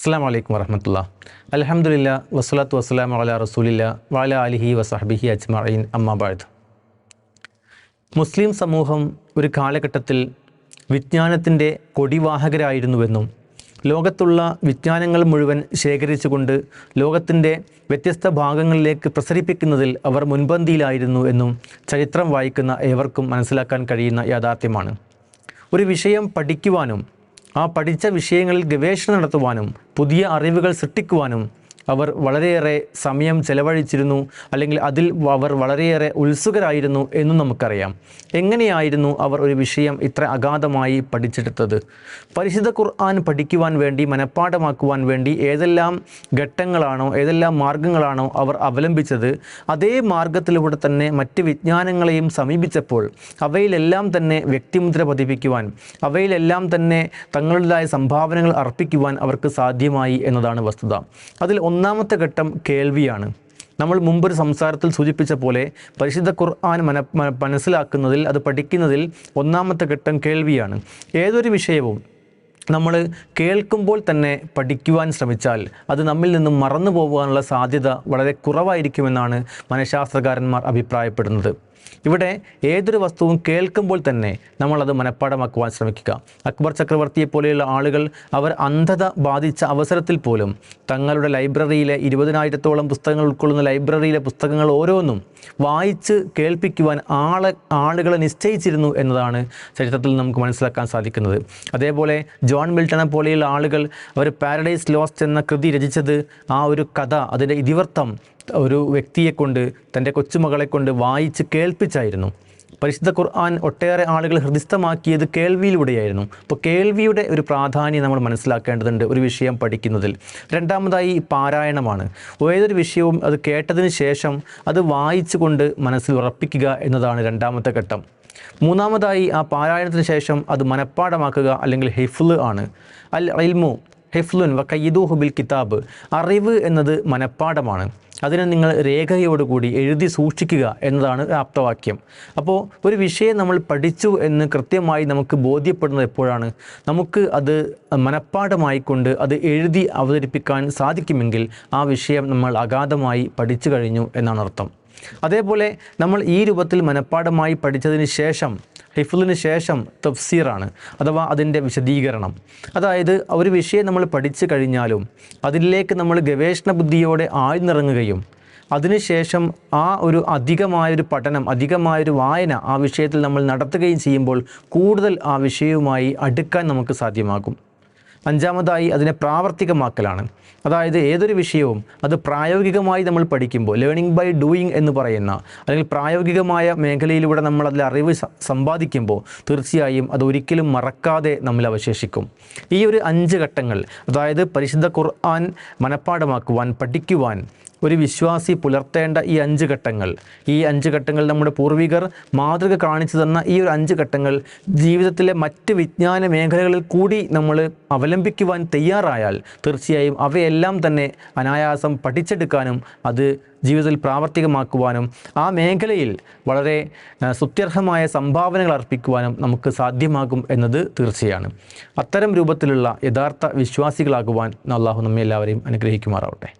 അസ്സാം വലൈക്കും വരഹമത്തുള്ള അലഹമുല്ല വസ്സലാത്തു വസ്സലാം അല റസൂലില്ല വാല അലിഹി വസഹബിഹി അജ്മഈൻ അമ്മാബാദ് മുസ്ലിം സമൂഹം ഒരു കാലഘട്ടത്തിൽ വിജ്ഞാനത്തിന്റെ കൊടിവാഹകരായിരുന്നുവെന്നും ലോകത്തുള്ള വിജ്ഞാനങ്ങൾ മുഴുവൻ ശേഖരിച്ചുകൊണ്ട് ലോകത്തിന്റെ വ്യത്യസ്ത ഭാഗങ്ങളിലേക്ക് പ്രസരിപ്പിക്കുന്നതിൽ അവർ മുൻപന്തിയിലായിരുന്നു എന്നും ചരിത്രം വായിക്കുന്ന ഏവർക്കും മനസ്സിലാക്കാൻ കഴിയുന്ന യാഥാർത്ഥ്യമാണ്. ഒരു വിഷയം പഠിക്കുവാനും ആ പഠിച്ച വിഷയങ്ങളിൽ ഗവേഷണം നടത്തുവാനും പുതിയ അറിവുകൾ സൃഷ്ടിക്കുവാനും അവർ വളരെയേറെ സമയം ചെലവഴിച്ചിരുന്നു അല്ലെങ്കിൽ അതിൽ അവർ വളരെയേറെ ഉത്സുകരായിരുന്നു എന്നും നമുക്കറിയാം. എങ്ങനെയായിരുന്നു അവർ ഒരു വിഷയം ഇത്ര അഗാധമായി പഠിച്ചെടുത്തത്? പരിശുദ്ധ ഖുർആൻ പഠിക്കുവാൻ വേണ്ടി മനഃപ്പാഠമാക്കുവാൻ വേണ്ടി ഏതെല്ലാം ഘട്ടങ്ങളാണോ ഏതെല്ലാം മാർഗങ്ങളാണോ അവർ അവലംബിച്ചത് അതേ മാർഗത്തിലൂടെ തന്നെ മറ്റ് വിജ്ഞാനങ്ങളെയും സമീപിച്ചപ്പോൾ അവയിലെല്ലാം തന്നെ വ്യക്തിമുദ്ര പതിപ്പിക്കുവാൻ അവയിലെല്ലാം തന്നെ തങ്ങളുടേതായ സംഭാവനകൾ അർപ്പിക്കുവാൻ അവർക്ക് സാധ്യമായി എന്നതാണ് വസ്തുത. അതിൽ ഒന്നാമത്തെ ഘട്ടം കേൾവിയാണ്. നമ്മൾ മുമ്പൊരു സംസാരത്തിൽ സൂചിപ്പിച്ച പോലെ പരിശുദ്ധ ഖുർആൻ മന മനസ്സിലാക്കുന്നതിൽ അത് പഠിക്കുന്നതിൽ ഒന്നാമത്തെ ഘട്ടം കേൾവിയാണ്. ഏതൊരു വിഷയവും നമ്മൾ കേൾക്കുമ്പോൾ തന്നെ പഠിക്കുവാൻ ശ്രമിച്ചാൽ അത് നമ്മിൽ നിന്നും മറന്നു പോകാനുള്ള സാധ്യത വളരെ കുറവായിരിക്കുമെന്നാണ് മനഃശാസ്ത്രകാരന്മാർ അഭിപ്രായപ്പെടുന്നത്. ഇവിടെ ഏതൊരു വസ്തുവും കേൾക്കുമ്പോൾ തന്നെ നമ്മളത് മനഃപ്പാടമാക്കുവാൻ ശ്രമിക്കുക. അക്ബർ ചക്രവർത്തിയെ പോലെയുള്ള ആളുകൾ അവർ അന്ധത ബാധിച്ച അവസരത്തിൽ പോലും തങ്ങളുടെ ലൈബ്രറിയിലെ ഇരുപതിനായിരത്തോളം പുസ്തകങ്ങൾ ഉൾക്കൊള്ളുന്ന ലൈബ്രറിയിലെ പുസ്തകങ്ങൾ ഓരോന്നും വായിച്ച് കേൾപ്പിക്കുവാൻ ആളെ ആളുകളെ നിശ്ചയിച്ചിരുന്നു എന്നതാണ് ചരിത്രത്തിൽ നമുക്ക് മനസ്സിലാക്കാൻ സാധിക്കുന്നത്. അതേപോലെ ജോൺ മിൽട്ടനെ പോലെയുള്ള ആളുകൾ അവർ പാരഡൈസ് ലോസ്റ്റ് എന്ന കൃതി രചിച്ചത് ആ ഒരു കഥ അതിന്റെ ഇതിവൃത്തം ഒരു വ്യക്തിയെ കൊണ്ട് തന്റെ കൊച്ചുമകളെ കൊണ്ട് വായിച്ച് കേൾപ്പിച്ചായിരുന്നു. പരിശുദ്ധ ഖുർആൻ ഒട്ടേറെ ആളുകൾ ഹൃദിസ്ഥമാക്കിയത് കേൾവിയിലൂടെയായിരുന്നു. അപ്പോൾ കേൾവിയുടെ ഒരു പ്രാധാന്യം നമ്മൾ മനസ്സിലാക്കേണ്ടതുണ്ട് ഒരു വിഷയം പഠിക്കുന്നതിൽ. രണ്ടാമതായി പാരായണമാണ്. ഏതൊരു വിഷയവും അത് കേട്ടതിന് ശേഷം അത് വായിച്ചുകൊണ്ട് മനസ്സിൽ ഉറപ്പിക്കുക എന്നതാണ് രണ്ടാമത്തെ ഘട്ടം. മൂന്നാമതായി ആ പാരായണത്തിന് ശേഷം അത് മനഃപ്പാടമാക്കുക അല്ലെങ്കിൽ ഹിഫ്ല് ആണ്. അൽ ഇൽമു ഹിഫ്ലുൻ വ കയ്യിദൂഹു ബിൽ കിതാബ്. അറിവ് എന്നത് മനഃപ്പാടമാണ് അതിനെ നിങ്ങൾ രേഖയോടുകൂടി എഴുതി സൂക്ഷിക്കുക എന്നതാണ് ആപ്തവാക്യം. അപ്പോൾ ഒരു വിഷയം നമ്മൾ പഠിച്ചു എന്ന് കൃത്യമായി നമുക്ക് ബോധ്യപ്പെടുന്നത് എപ്പോഴാണ്? നമുക്ക് അത് മനഃപ്പാടമായിക്കൊണ്ട് അത് എഴുതി അവതരിപ്പിക്കാൻ സാധിക്കുമെങ്കിൽ ആ വിഷയം നമ്മൾ അഗാധമായി പഠിച്ചു കഴിഞ്ഞു എന്നാണ് അർത്ഥം. അതേപോലെ നമ്മൾ ഈ രൂപത്തിൽ മനഃപ്പാടമായി പഠിച്ചതിന് ശേഷം ഹിഫ്ലിന് ശേഷം തഫ്സീറാണ് അഥവാ അതിന്റെ വിശദീകരണം. അതായത് ഒരു വിഷയം നമ്മൾ പഠിച്ചു കഴിഞ്ഞാലും അതിലേക്ക് നമ്മൾ ഗവേഷണ ബുദ്ധിയോടെ ആഴ്ന്നിറങ്ങുകയും അതിനുശേഷം ആ ഒരു അധികമായൊരു പഠനം അധികമായൊരു വായന ആ വിഷയത്തിൽ നമ്മൾ നടത്തുകയും ചെയ്യുമ്പോൾ കൂടുതൽ ആ വിഷയവുമായി അടുക്കാൻ നമുക്ക് സാധ്യമാകും. അഞ്ചാമതായി അതിനെ പ്രാവർത്തികമാക്കലാണ്. അതായത് ഏതൊരു വിഷയവും അത് പ്രായോഗികമായി നമ്മൾ പഠിക്കുമ്പോൾ ലേണിംഗ് ബൈ ഡൂയിങ് എന്ന് പറയുന്ന അല്ലെങ്കിൽ പ്രായോഗികമായ മേഖലയിലൂടെ നമ്മൾ അതിൽ അറിവ് സമ്പാദിക്കുമ്പോൾ തീർച്ചയായും അത് ഒരിക്കലും മറക്കാതെ നമ്മൾ അവശേഷിക്കും. ഈ ഒരു അഞ്ച് ഘട്ടങ്ങൾ അതായത് പരിശുദ്ധ ഖുർആൻ മനഃപ്പാടമാക്കുവാൻ പഠിക്കുവാൻ ഒരു വിശ്വാസി പുലർത്തേണ്ട ഈ അഞ്ച് ഘട്ടങ്ങൾ. ഈ അഞ്ച് ഘട്ടങ്ങൾ നമ്മുടെ പൂർവികർ മാതൃക കാണിച്ചു തന്ന ഈ ഒരു അഞ്ച് ഘട്ടങ്ങൾ ജീവിതത്തിലെ മറ്റ് വിജ്ഞാന മേഖലകളിൽ കൂടി നമ്മൾ അവലംബിക്കുവാൻ തയ്യാറായാൽ തീർച്ചയായും അവയെല്ലാം തന്നെ അനായാസം പഠിച്ചെടുക്കാനും അത് ജീവിതത്തിൽ പ്രാവർത്തികമാക്കുവാനും ആ മേഖലയിൽ വളരെ സുത്യർഹമായ സംഭാവനകൾ അർപ്പിക്കുവാനും നമുക്ക് സാധ്യമാകും എന്നത് തീർച്ചയാണ്. അത്തരം രൂപത്തിലുള്ള യഥാർത്ഥ വിശ്വാസികളാകുവാൻ അള്ളാഹു നമ്മെ എല്ലാവരെയും അനുഗ്രഹിക്കുമാറാവട്ടെ.